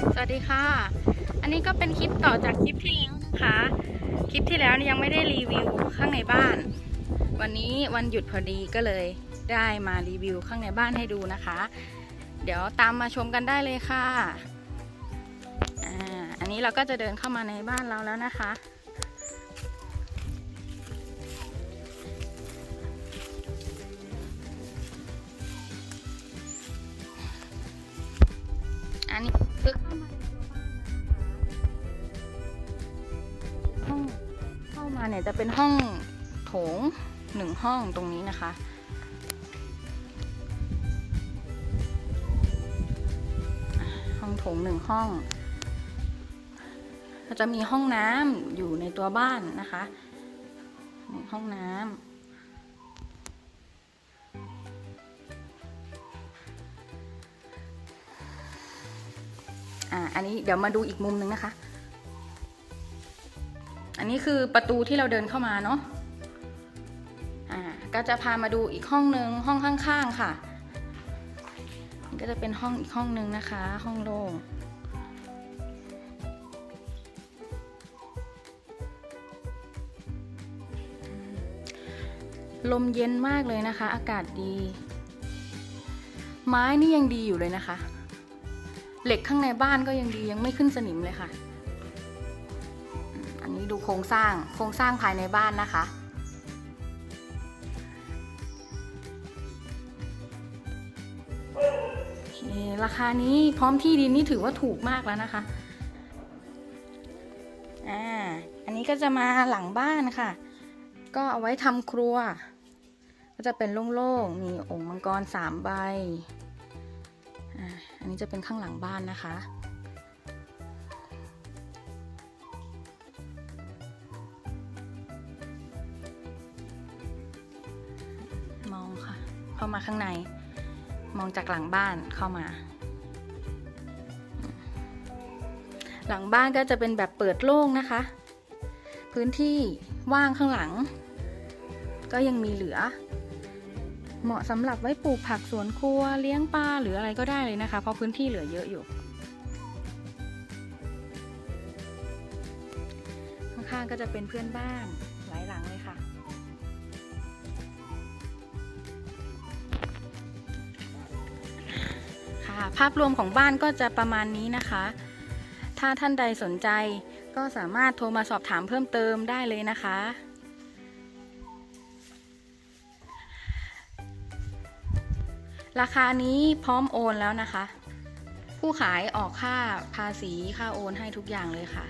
สวัสดีค่ะ อันนี้ก็เป็นคลิปต่อจากคลิปที่แล้วนะคะ คลิปที่แล้วยังไม่ได้รีวิวข้างในบ้าน วันนี้วันหยุดพอดีก็เลยได้มารีวิวข้างในบ้านให้ดูนะคะ เดี๋ยวตามมาชมกันได้เลยค่ะอ่าอันนี้เราก็จะเดินเข้ามาในบ้านเราแล้วนะคะอันนี้ เนี่ยจะเป็นห้องโถงหนึ่งห้องตรงนี้นะคะ ห้องโถงหนึ่งห้องจะมีห้องน้ำอยู่ในตัวบ้านนะคะนี่ห้องน้ำอ่าอันนี้เดี๋ยวมาดูอีกมุมหนึ่งนะคะ อันนี้คือประตูที่เราเดินเข้ามาเนาะอ่าก็จะพามาดูอีกห้องหนึ่งห้องข้างๆค่ะนี่ก็จะเป็นห้องอีกห้องหนึ่งนะคะ ห้องโล่งลมเย็นมากเลยนะคะ อากาศดี ไม้นี่ยังดีอยู่เลยนะคะ เหล็กข้างในบ้านก็ยังดียังไม่ขึ้นสนิมเลยค่ะ ดูโครงสร้าง โครงสร้างภายในบ้านนะคะ ราคานี้พร้อมที่ดินนี่ถือว่าถูกมากแล้วนะคะ อ่า อันนี้ก็จะมาหลังบ้านค่ะ ก็เอาไว้ทำครัว ก็จะเป็นโล่งๆ มีองค์มังกรสามใบ อ่า อันนี้จะเป็นข้างหลังบ้านนะคะ เข้ามาข้างใน มองจากหลังบ้านเข้ามา หลังบ้านก็จะเป็นแบบเปิดโล่งนะคะ พื้นที่ว่างข้างหลัง ก็ยังมีเหลือ เหมาะสำหรับไว้ปลูกผักสวนครัวเลี้ยงปลาหรืออะไรก็ได้เลยนะคะ เพราะพื้นที่เหลือเยอะอยู่ข้างๆก็จะเป็นเพื่อนบ้าน ภาพรวมของบ้านก็จะประมาณนี้นะคะ ถ้าท่านใดสนใจก็สามารถโทรมาสอบถามเพิ่มเติมได้เลยนะคะ ราคานี้พร้อมโอนแล้วนะคะ ผู้ขายออกค่าภาษีค่าโอนให้ทุกอย่างเลยค่ะ